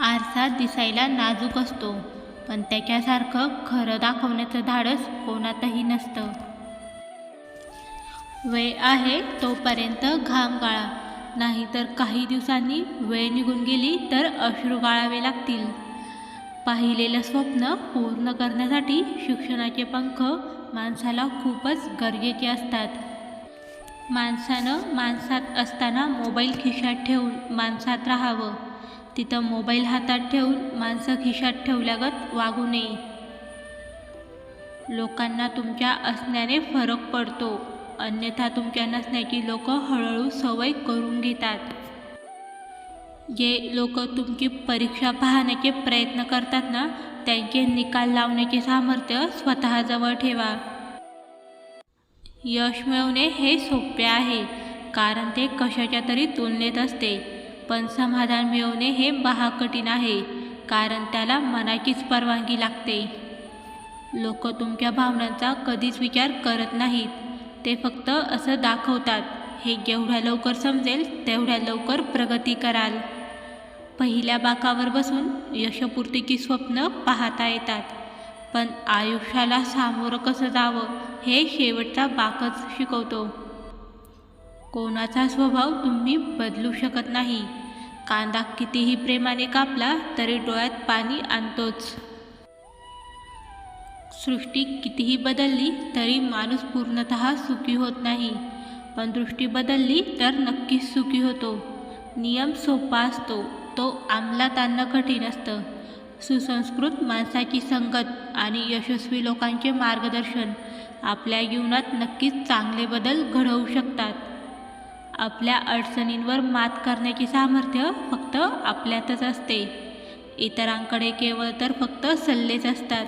आरसा दिसायला नाजूक असतो पण त्याच्यासारखं खरं दाखवण्याचं धाडस कोणातही नसतं. वेळ आहे तोपर्यंत घाम गाळा नाहीतर काही दिवसांनी वेळ निघून गेली तर अश्रू गाळावे लागतील. पाहिलेलं स्वप्न पूर्ण करण्यासाठी शिक्षणाचे पंख माणसाला खूपच गरजेचे असतात. माणसानं माणसात असताना मोबाईल खिशात ठेवून माणसात राहावं. तिथं मोबाईल हातात ठेवून माणसं खिशात ठेवल्यागत वागू नये. लोकांना तुमच्या असण्याने फरक पडतो. अन्यथा तुमच्या नसण्याची लोक हळूहळू सवय करून घेतात. जे लोक तुमची परीक्षा पाहण्याचे प्रयत्न करतात ना त्यांचे निकाल लावण्याचे सामर्थ्य स्वतःजवळ ठेवा. यश मिळवणे हे सोपे आहे कारण ते कशाच्या तरी तुलनेत असते. पण समाधान मिळवणे हे महाकठीण आहे कारण त्याला मनाचीच परवानगी लागते. लोक तुमच्या भावनांचा कधीच विचार करत नाहीत. ते फक्त असं दाखवतात हे जेवढ्या लवकर समजेल तेवढ्या लवकर प्रगती कराल. पहिल्या बाकावर बसून यशपूर्तीची स्वप्न पाहता येतात. पण आयुष्याला सामोरं कसं जावं हे शेवटचा बाकच शिकवतो. कोणाचा स्वभाव तुम्ही बदलू शकत नाही. कांदा कितीही प्रेमाने कापला तरी डोळ्यात पाणी आणतोच. सृष्टी कितीही बदलली तरी माणूस पूर्णत सुखी होत नाही. पण दृष्टी बदलली तर नक्कीच सुखी होतो. नियम सोपा असतो. तो अंमलात आणणं कठीण असतं. सुसंस्कृत माणसाची संगत आणि यशस्वी लोकांचे मार्गदर्शन आपल्या जीवनात नक्कीच चांगले बदल घडवू शकतात. आपल्या अडचणींवर मात करण्याचे सामर्थ्य फक्त आपल्यातच असते. इतरांकडे केवळ तर फक्त सल्लेच असतात.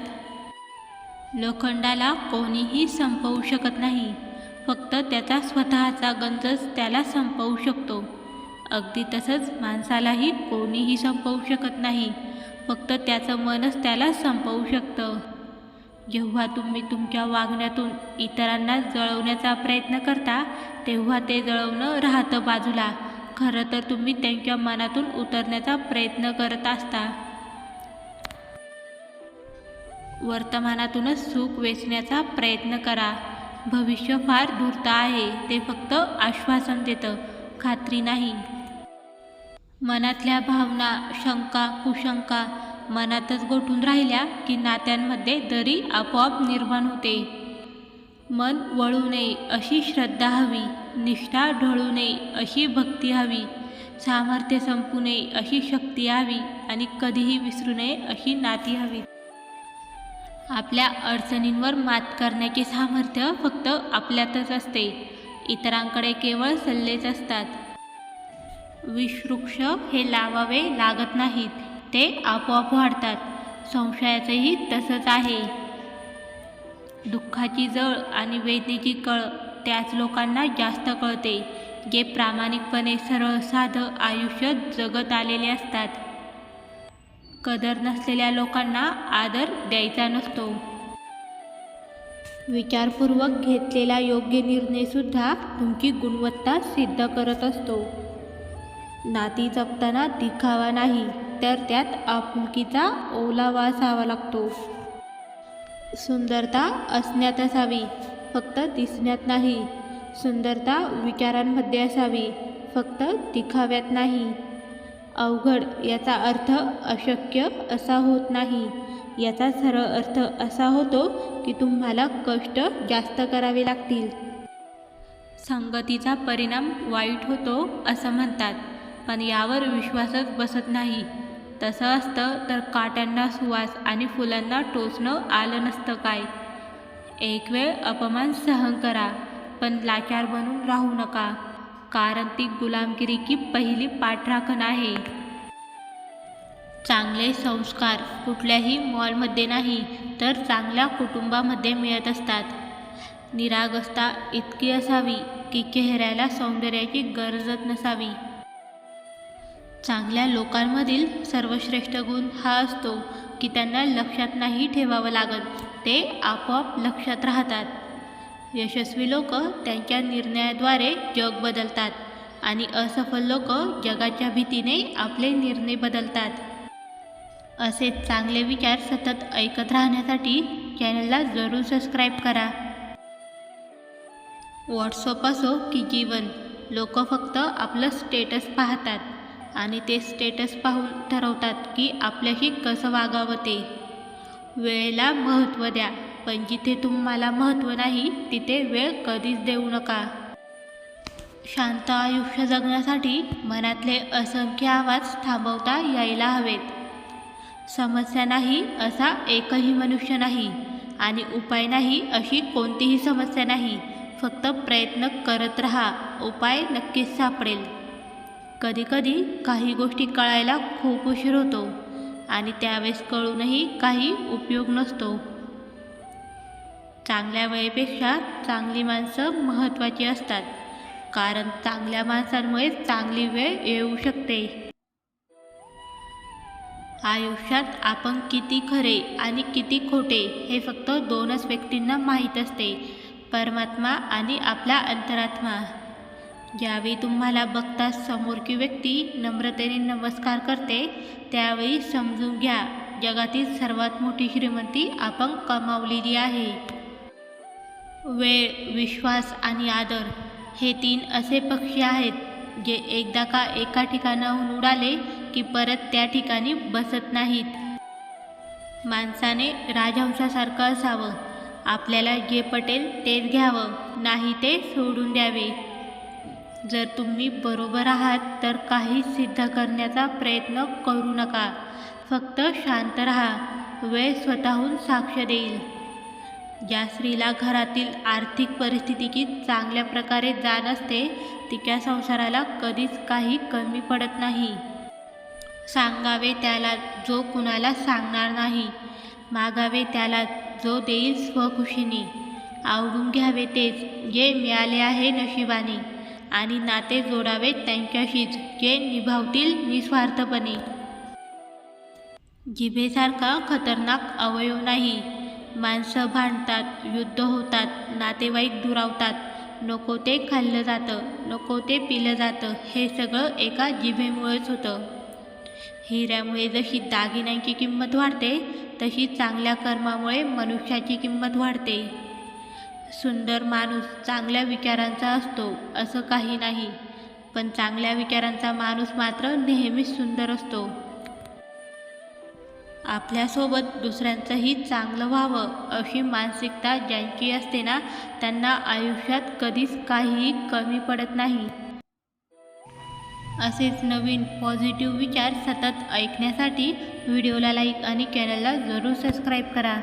लोखंडाला कोणीही संपवू शकत नाही. फक्त त्याचा स्वतःचा गंजच त्याला संपवू शकतो. अगदी तसंच माणसालाही कोणीही संपवू शकत नाही. फक्त त्याचं मनच त्याला संपवू शकतं. जेव्हा तुम्ही तुमच्या वागण्यातून इतरांना जळवण्याचा प्रयत्न करता तेव्हा ते जळवणं राहतं बाजूला. खरं तर तुम्ही त्यांच्या मनातून उतरण्याचा प्रयत्न करत असता. वर्तमानातूनच सुख वेचण्याचा प्रयत्न करा. भविष्य फार धूर्त आहे ते फक्त आश्वासन देतं. खात्री नाही. मनातल्या भावना शंका कुशंका मनातच गोठून राहिल्या की नात्यांमध्ये दरी आपोआप निर्माण होते. मन वळू नये अशी श्रद्धा हवी निष्ठा ढळू नये अशी भक्ती हवी सामर्थ्य संपू नये अशी शक्ती हवी आणि कधीही विसरू नये अशी नाती हवी. आपल्या अडचणींवर मात करण्याचे सामर्थ्य फक्त आपल्यातच असते इतरांकडे केवळ सल्लेच असतात. विषवृक्ष हे लावावे लागत नाहीत. ते आपोआप वाढतात. संशयाचंही तसंच आहे. दुःखाची जळ आणि वेदनेची कळ त्याच लोकांना जास्त कळते जे प्रामाणिकपणे सरळ साधं आयुष्य जगत आलेले असतात. कदर नसलेल्या लोकांना आदर द्यायचा नसतो. विचारपूर्वक घेतलेला योग्य निर्णयसुद्धा तुमची गुणवत्ता सिद्ध करत असतो. नाती जपताना दिखावा नाही. तर त्यात आपुलकीचा ओलावा असावा लागतो. सुंदरता असण्यात असावी फक्त दिसण्यात नाही. सुंदरता विचारांमध्ये असावी फक्त दिखाव्यात नाही. अवघड याचा अर्थ अशक्य असा होत नाही. याचा सरळ अर्थ असा होतो की तुम्हाला कष्ट जास्त करावे लागतील. संगतीचा परिणाम वाईट होतो असं म्हणतात पण यावर विश्वासच बसत नाही. तसं असतं तर काट्यांना सुवास आणि फुलांना टोचणं आलं नसतं काय? एक वेळ अपमान सहन करा पण लाचार बनून राहू नका कारण ती गुलामगिरी की पहिली पाठराखण आहे. चांगले संस्कार कुठल्याही मॉलमध्ये नाही तर चांगल्या कुटुंबामध्ये मिळत असतात. निरागसता इतकी असावी की चेहऱ्याला सौंदर्याची गरजच नसावी. चांगल्या लोकांमधील सर्वश्रेष्ठ गुण हा असतो की त्यांना लक्षात नाही ठेवावं लागत. ते आपोआप लक्षात राहतात. यशस्वी लोक त्यांच्या निर्णयाद्वारे जग बदलतात आणि असफल लोक जगाच्या भीतीने आपले निर्णय बदलतात. असे चांगले विचार सतत ऐकत राहण्यासाठी चॅनलला जरूर सबस्क्राईब करा. व्हॉट्सअप असो की जीवन लोक फक्त आपलं स्टेटस पाहतात. आणि ते स्टेटस पाहून ठरवतात की आपल्याशी कसं वागावं ते. वेळेला महत्त्व द्या पण जिथे तुम्हाला महत्त्व नाही तिथे वेळ कधीच देऊ नका. शांत आयुष्य जगण्यासाठी मनातले असंख्य आवाज थांबवता यायला हवेत. समस्या नाही असा एकही मनुष्य नाही आणि उपाय नाही अशी कोणतीही समस्या नाही. फक्त प्रयत्न करत रहा उपाय नक्कीच सापडेल. कधीकधी काही गोष्टी कळायला खूप उशीर होतो आणि त्यावेळेस कळूनही काही उपयोग नसतो. चांगल्या वेळेपेक्षा चांगली माणसं महत्त्वाची असतात कारण चांगल्या माणसांमुळे चांगली वेळ येऊ शकते. आयुष्यात आपण किती खरे आणि किती खोटे हे फक्त दोनच व्यक्तींना माहीत असते परमात्मा आणि आपला अंतरात्मा. ज्यावेळी तुम्हाला बघता समोरची व्यक्ती नम्रतेने नमस्कार करते त्यावेळी समजून घ्या जगातील सर्वात मोठी श्रीमंती आपण कमावलेली आहे. वेळ विश्वास आणि आदर हे तीन असे पक्षी आहेत जे एकदा का एका ठिकाणाहून उडाले की परत त्या ठिकाणी बसत नाहीत. माणसाने राजहंसासारखं असावं. आपल्याला जे पटेल तेच घ्यावं नाही ते सोडून द्यावे. जर तुम्ही बरोबर आहात तर काही सिद्ध करण्याचा प्रयत्न करू नका. फक्त शांत राहा. वेळ स्वतःहून साक्ष देईल. ज्या स्त्रीला घरातील आर्थिक परिस्थितीची चांगल्या प्रकारे जाण असते तिच्या संसाराला कधीच काही कमी पडत नाही. सांगावे त्याला जो कुणाला सांगणार नाही. मागावे त्याला जो देईल स्वखुशीने. आवडून घ्यावे तेच. जे मिळाले आहे नशिबाने. आणि नाते जोडावेत त्यांच्याशीच जे निभावतील निस्वार्थपणे. जिभेसारखा खतरनाक अवयव नाही. माणसं भांडतात युद्ध होतात नातेवाईक दुरावतात. नको ते खाल्लं जातं नको ते पिलं जातं हे सगळं एका जिभेमुळेच होतं. हिऱ्यामुळे जशी दागिन्यांची किंमत वाढते तशी चांगल्या कर्मामुळे मनुष्याची किंमत वाढते. सुंदर माणूस चांगल्या विचारांचा असतो असं काही नाही. पण चांगल्या विचारांचा माणूस मात्र नेहमीच सुंदर असतो. आपल्यासोबत दुसऱ्यांचंही चांगलं व्हावं अशी मानसिकता ज्यांची असते ना त्यांना आयुष्यात कधीच काहीही कमी पडत नाही. असेच नवीन पॉझिटिव्ह विचार सतत ऐकण्यासाठी व्हिडिओला लाईक आणि चॅनलला जरूर सबस्क्राईब करा.